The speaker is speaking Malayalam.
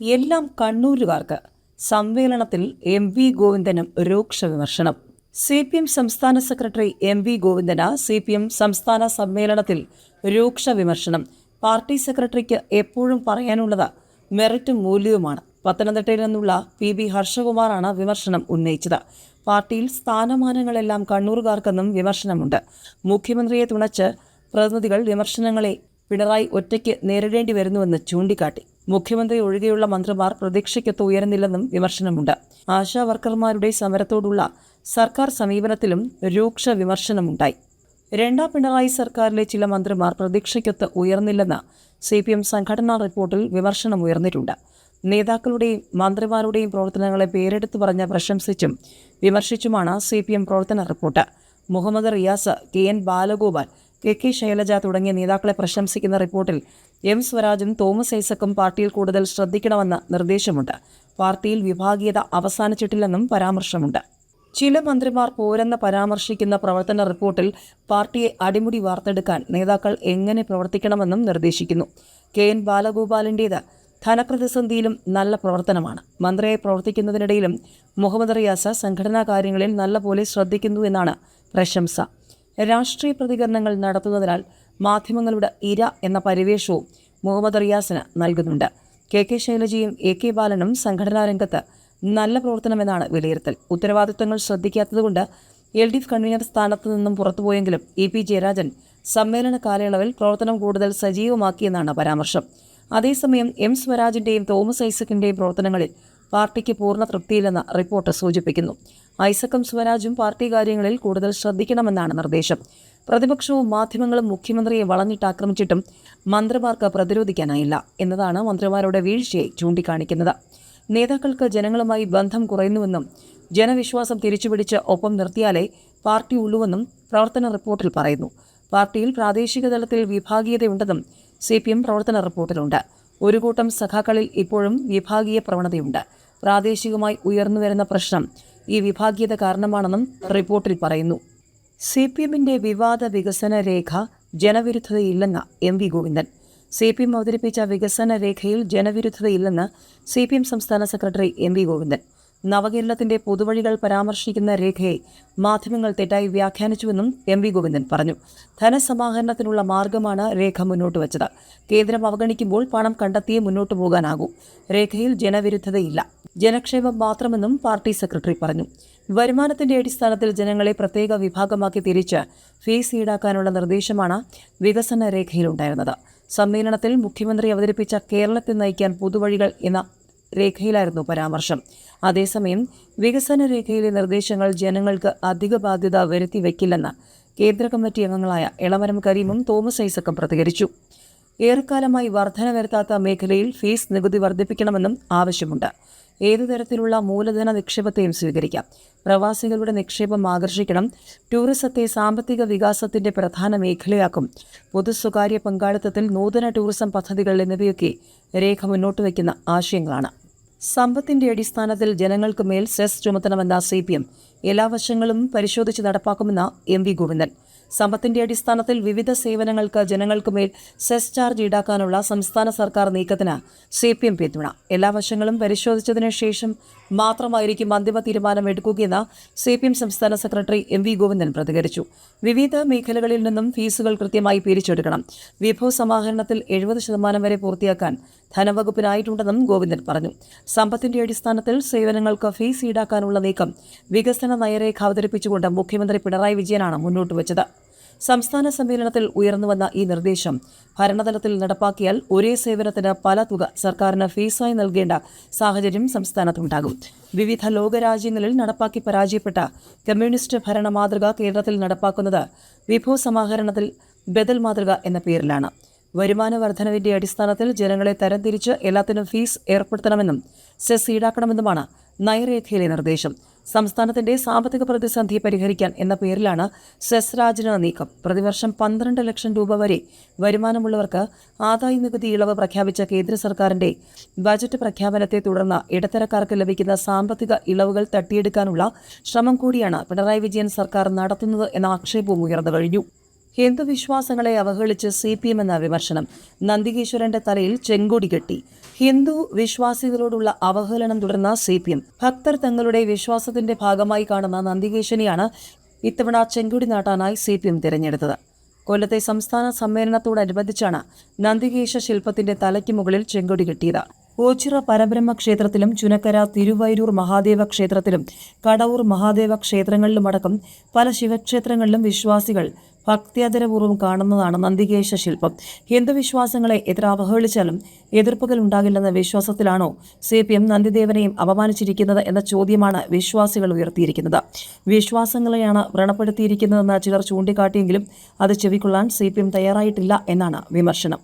എല്ലാം കണ്ണൂരുകാർക്ക്. സമ്മേളനത്തിൽ എം വി ഗോവിന്ദനും രൂക്ഷ വിമർശനം. സി പി എം സംസ്ഥാന സെക്രട്ടറി എം വി ഗോവിന്ദന് സി പി എം സംസ്ഥാന സമ്മേളനത്തിൽ രൂക്ഷ വിമർശനം. പാർട്ടി സെക്രട്ടറിക്ക് എപ്പോഴും പറയാനുള്ളത് മെറിറ്റും മൂല്യവുമാണ്. പത്തനംതിട്ടയിൽ നിന്നുള്ള പി ബി ഹർഷകുമാറാണ് വിമർശനം ഉന്നയിച്ചത്. പാർട്ടിയിൽ സ്ഥാനമാനങ്ങളെല്ലാം കണ്ണൂർകാർക്കെന്നും വിമർശനമുണ്ട്. മുഖ്യമന്ത്രിയെ തുണച്ച് പ്രതിനിധികൾ വിമർശനങ്ങളെ പിണറായി ഒറ്റയ്ക്ക് നേരിടേണ്ടി വരുന്നുവെന്ന് ചൂണ്ടിക്കാട്ടി. മുഖ്യമന്ത്രി ഒഴികെയുള്ള മന്ത്രിമാർ പ്രതീക്ഷയ്ക്കൊത്ത് ഉയരുന്നില്ലെന്നും വിമർശനമുണ്ട്. ആശാ വർക്കർമാരുടെ സമരത്തോടുള്ള സർക്കാർ സമീപനത്തിലും രൂക്ഷ വിമർശനമുണ്ടായി. രണ്ടാം പിണറായി സർക്കാരിലെ ചില മന്ത്രിമാർ പ്രതീക്ഷയ്ക്കൊത്ത് ഉയർന്നില്ലെന്ന് സി പി എം സംഘടനാ റിപ്പോർട്ടിൽ വിമർശനം ഉയർന്നിട്ടുണ്ട്. നേതാക്കളുടെയും മന്ത്രിമാരുടെയും പ്രവർത്തനങ്ങളെ പേരെടുത്തു പറഞ്ഞ് പ്രശംസിച്ചും വിമർശിച്ചുമാണ് സി പി എം പ്രവർത്തന report. Muhammad Riyas K N Balagopal K K Shailaja തുടങ്ങിയ നേതാക്കളെ പ്രശംസിക്കുന്ന റിപ്പോർട്ടിൽ എം സ്വരാജും തോമസ് ഐസക്കും പാർട്ടിയിൽ കൂടുതൽ ശ്രദ്ധിക്കണമെന്ന നിർദ്ദേശമുണ്ട്. പാർട്ടിയിൽ വിഭാഗീയത അവസാനിച്ചിട്ടില്ലെന്നും പരാമർശമുണ്ട്. ചില മന്ത്രിമാർ പോരെന്ന് പരാമർശിക്കുന്ന പ്രവർത്തന റിപ്പോർട്ടിൽ പാർട്ടിയെ അടിമുടി വാർത്തെടുക്കാൻ നേതാക്കൾ എങ്ങനെ പ്രവർത്തിക്കണമെന്നും നിർദ്ദേശിക്കുന്നു. കെ എൻ ബാലഗോപാലിന്റേത് ധനപ്രതിസന്ധിയിലും നല്ല പ്രവർത്തനമാണ്. മന്ത്രിയായി പ്രവർത്തിക്കുന്നതിനിടയിലും മുഹമ്മദ് റിയാസ് സംഘടനാ കാര്യങ്ങളിൽ നല്ല പോലെ ശ്രദ്ധിക്കുന്നു എന്നാണ് പ്രശംസ. രാഷ്ട്രീയ പ്രതികരണങ്ങൾ നടത്തുന്നതിനാൽ മാധ്യമങ്ങളുടെ ഇര എന്ന പരിവേഷവും മുഹമ്മദ് റിയാസിന് നൽകുന്നുണ്ട്. കെ കെ ശൈലജയും എ കെ ബാലനും സംഘടനാ രംഗത്ത് നല്ല പ്രവർത്തനമെന്നാണ് വിലയിരുത്തൽ. ഉത്തരവാദിത്തങ്ങൾ ശ്രദ്ധിക്കാത്തതുകൊണ്ട് എൽ ഡി എഫ് കൺവീനർ സ്ഥാനത്ത് നിന്നും പുറത്തുപോയെങ്കിലും ഇ പി ജയരാജൻ സമ്മേളന കാലയളവിൽ പ്രവർത്തനം കൂടുതൽ സജീവമാക്കിയെന്നാണ് പരാമർശം. അതേസമയം എം സ്വരാജിന്റെയും തോമസ് ഐസക്കിന്റെയും പ്രവർത്തനങ്ങളിൽ പാർട്ടിക്ക് പൂർണ തൃപ്തിയില്ലെന്ന് റിപ്പോർട്ട് സൂചിപ്പിക്കുന്നു. ഐസക്കും സ്വരാജും പാർട്ടി കാര്യങ്ങളിൽ കൂടുതൽ ശ്രദ്ധിക്കണമെന്നാണ് നിർദ്ദേശം. പ്രതിപക്ഷവും മാധ്യമങ്ങളും മുഖ്യമന്ത്രിയെ വളഞ്ഞിട്ട് ആക്രമിച്ചിട്ടും മന്ത്രിമാർക്ക് പ്രതിരോധിക്കാനായില്ല എന്നതാണ് മന്ത്രിമാരുടെ വീഴ്ചയെ ചൂണ്ടിക്കാണിക്കുന്നത്. നേതാക്കൾക്ക് ജനങ്ങളുമായി ബന്ധം കുറയുന്നുവെന്നും ജനവിശ്വാസം തിരിച്ചുപിടിച്ച് ഒപ്പം നിർത്തിയാലേ പാർട്ടി ഉള്ളുവെന്നും പ്രവർത്തന റിപ്പോർട്ടിൽ പറയുന്നു. പാർട്ടിയിൽ പ്രാദേശിക തലത്തിൽ വിഭാഗീയതയുണ്ടെന്നും സി പി എം പ്രവർത്തന റിപ്പോർട്ടിലുണ്ട്. ഒരു കൂട്ടം സഖാക്കളിൽ ഇപ്പോഴും വിഭാഗീയ പ്രവണതയുണ്ട്. പ്രാദേശികമായി ഉയർന്നുവരുന്ന പ്രശ്നം ഈ വിഭാഗീയത കാരണമാണെന്നും റിപ്പോർട്ടിൽ പറയുന്നു. സി പി എമ്മിന്റെ വിവാദ വികസന രേഖ ജനവിരുദ്ധതയില്ലെന്ന M V Govindan. C P M അവതരിപ്പിച്ച വികസന രേഖയിൽ ജനവിരുദ്ധതയില്ലെന്ന് സി പി എം സംസ്ഥാന സെക്രട്ടറി എം വി ഗോവിന്ദൻ. നവകേരളത്തിന്റെ പൊതുവഴികൾ പരാമർശിക്കുന്ന രേഖയെ മാധ്യമങ്ങൾ തെറ്റായി വ്യാഖ്യാനിച്ചുവെന്നും എം വി ഗോവിന്ദൻ പറഞ്ഞു. ധനസമാഹരണത്തിനുള്ള മാർഗമാണ് രേഖ മുന്നോട്ട് വച്ചത്. കേന്ദ്രം അവഗണിക്കുമ്പോൾ പണം കണ്ടെത്തിയേ മുന്നോട്ട് പോകാനാകൂ. രേഖയിൽ ജനവിരുദ്ധതയില്ല. ജനക്ഷേമം മാത്രമെന്നും പാർട്ടി സെക്രട്ടറി പറഞ്ഞു. വരുമാനത്തിന്റെ അടിസ്ഥാനത്തിൽ ജനങ്ങളെ പ്രത്യേക വിഭാഗമാക്കി തിരിച്ച് ഫീസ് ഈടാക്കാനുള്ള നിർദ്ദേശമാണ് വികസന രേഖയിലുണ്ടായിരുന്നത് സമ്മേളനത്തിൽ മുഖ്യമന്ത്രി അവതരിപ്പിച്ച കേരളത്തെ നയിക്കാൻ പുതുവഴികൾ എന്ന രേഖയിലായിരുന്നു പരാമർശം. അതേസമയം വികസന രേഖയിലെ നിർദ്ദേശങ്ങൾ ജനങ്ങൾക്ക് അധിക ബാധ്യത വരുത്തി വയ്ക്കില്ലെന്ന് കേന്ദ്ര കമ്മിറ്റി അംഗങ്ങളായ എളമരം കരീമും തോമസ് ഐസക്കും പ്രതികരിച്ചു. ഏറെക്കാലമായി വർധന വരുത്താത്ത മേഖലയിൽ ഫീസ് നികുതി വർദ്ധിപ്പിക്കണമെന്നും ആവശ്യമുണ്ട്. ഏതു തരത്തിലുള്ള മൂലധന നിക്ഷേപത്തെയും സ്വീകരിക്കാം. പ്രവാസികളുടെ നിക്ഷേപം ആകർഷിക്കണം. ടൂറിസത്തെ സാമ്പത്തിക വികാസത്തിന്റെ പ്രധാന മേഖലയാക്കും. പൊതു സ്വകാര്യ പങ്കാളിത്തത്തിൽ നൂതന ടൂറിസം പദ്ധതികൾ എന്നിവയൊക്കെ രേഖ മുന്നോട്ട് വയ്ക്കുന്ന ആശയങ്ങളാണ്. സമ്പത്തിന്റെ അടിസ്ഥാനത്തിൽ ജനങ്ങൾക്ക് മേൽ സെസ് ചുമത്തണമെന്ന സി പി എം എല്ലാ വശങ്ങളും പരിശോധിച്ച് നടപ്പാക്കുമെന്ന എം വി ഗോവിന്ദൻ. സമ്പത്തിന്റെ അടിസ്ഥാനത്തിൽ വിവിധ സേവനങ്ങൾക്ക് ജനങ്ങൾക്ക് മേൽ സെസ് ചാർജ് ഈടാക്കാനുള്ള സംസ്ഥാന സർക്കാർ നീക്കത്തിന് സി പി എം പിന്തുണ. എല്ലാ വശങ്ങളും പരിശോധിച്ചതിനു ശേഷം മാത്രമായിരിക്കും അന്തിമ തീരുമാനം എടുക്കുകയെന്ന് സി പി എം സംസ്ഥാന സെക്രട്ടറി എം വി ഗോവിന്ദൻ പ്രതികരിച്ചു. വിവിധ മേഖലകളിൽ നിന്നും ഫീസുകൾ കൃത്യമായി പിരിച്ചെടുക്കണം. വിഭവ സമാഹരണത്തിൽ എഴുപത് ശതമാനം വരെ പൂർത്തിയാക്കാൻ ധനവകുപ്പിനായിട്ടുണ്ടെന്നും ഗോവിന്ദൻ പറഞ്ഞു. സമ്പത്തിന്റെ അടിസ്ഥാനത്തിൽ സേവനങ്ങൾക്ക് ഫീസ് ഈടാക്കാനുള്ള നീക്കം വികസന നയരേഖ അവതരിപ്പിച്ചുകൊണ്ട് മുഖ്യമന്ത്രി പിണറായി വിജയനാണ് മുന്നോട്ട് വച്ചത് സംസ്ഥാന സമ്മേളനത്തിൽ ഉയർന്നുവന്ന ഈ നിർദ്ദേശം ഭരണതലത്തിൽ നടപ്പാക്കിയാൽ ഒരേ സേവനത്തിന് പല തുക സർക്കാരിന് ഫീസായി നൽകേണ്ട സാഹചര്യം സംസ്ഥാനത്തുണ്ടാകും. വിവിധ ലോകരാജ്യങ്ങളിൽ നടപ്പാക്കി പരാജയപ്പെട്ട കമ്മ്യൂണിസ്റ്റ് ഭരണ മാതൃക കേരളത്തിൽ നടപ്പാക്കുന്നത് വിഭവ സമാഹരണത്തിൽ ബദൽ മാതൃക എന്ന പേരിലാണ്. വരുമാന വർധനവിന്റെ അടിസ്ഥാനത്തിൽ ജനങ്ങളെ തരംതിരിച്ച് എല്ലാത്തിനും ഫീസ് ഏർപ്പെടുത്തണമെന്നും സെസ് ഈടാക്കണമെന്നുമാണ് നയരേഖയിലെ നിർദ്ദേശം. സംസ്ഥാനത്തിന്റെ സാമ്പത്തിക പ്രതിസന്ധി പരിഹരിക്കാൻ എന്ന പേരിലാണ് സെസ് രാജിന് നീക്കം. പ്രതിവർഷം പന്ത്രണ്ട് ലക്ഷം രൂപ വരെ വരുമാനമുള്ളവർക്ക് ആദായ നികുതി ഇളവ് പ്രഖ്യാപിച്ച കേന്ദ്ര സർക്കാരിന്റെ ബജറ്റ് പ്രഖ്യാപനത്തെ തുടർന്ന് ഇടത്തരക്കാർക്ക് ലഭിക്കുന്ന സാമ്പത്തിക ഇളവുകൾ തട്ടിയെടുക്കാനുള്ള ശ്രമം കൂടിയാണ് പിണറായി വിജയൻ സർക്കാർ നടത്തുന്നത് എന്ന ആക്ഷേപവും ഉയർന്നു കഴിഞ്ഞു. ഹിന്ദുവിശ്വാസങ്ങളെ അവഹേളിച്ച് സി പി എം എന്ന വിമർശനം നന്ദികേശ്വരന്റെ തലയിൽ ചെങ്കൊടി കെട്ടി. ഹിന്ദു വിശ്വാസികളോടുള്ള അവഹേളനം തുടർന്ന സി പി എം. ഭക്തർ തങ്ങളുടെ വിശ്വാസത്തിന്റെ ഭാഗമായി കാണുന്ന നന്ദികേശനെയാണ് ഇത്തവണ ചെങ്കുടി നാട്ടാനായി സി പി എം തിരഞ്ഞെടുത്തത്. കൊല്ലത്തെ സംസ്ഥാന സമ്മേളനത്തോടനുബന്ധിച്ചാണ് നന്ദികേശ ശില്പത്തിന്റെ തലയ്ക്ക് മുകളിൽ ചെങ്കൊടി കിട്ടിയത്. ഓച്ചിറ പരബ്രഹ്മ ക്ഷേത്രത്തിലും ചുനക്കര തിരുവൈരൂർ മഹാദേവ ക്ഷേത്രത്തിലും കടവൂർ മഹാദേവ ക്ഷേത്രങ്ങളിലുമടക്കം പല ശിവക്ഷേത്രങ്ങളിലും വിശ്വാസികൾ ഭക്ത്യാദരപൂർവം കാണുന്നതാണ് നന്ദികേശ ശില്പം. ഹിന്ദുവിശ്വാസങ്ങളെ എത്ര അവഹേളിച്ചാലും എതിർപ്പുകൾ ഉണ്ടാകില്ലെന്ന വിശ്വാസത്തിലാണോ സി പി എം നന്ദിദേവനെയും അപമാനിച്ചിരിക്കുന്നത് എന്ന ചോദ്യമാണ് വിശ്വാസികൾ ഉയർത്തിയിരിക്കുന്നത്. വിശ്വാസങ്ങളെയാണ് വ്രണപ്പെടുത്തിയിരിക്കുന്നതെന്ന് ചിലർ ചൂണ്ടിക്കാട്ടിയെങ്കിലും അത് ചെവിക്കൊള്ളാൻ സി തയ്യാറായിട്ടില്ല എന്നാണ് വിമർശനം.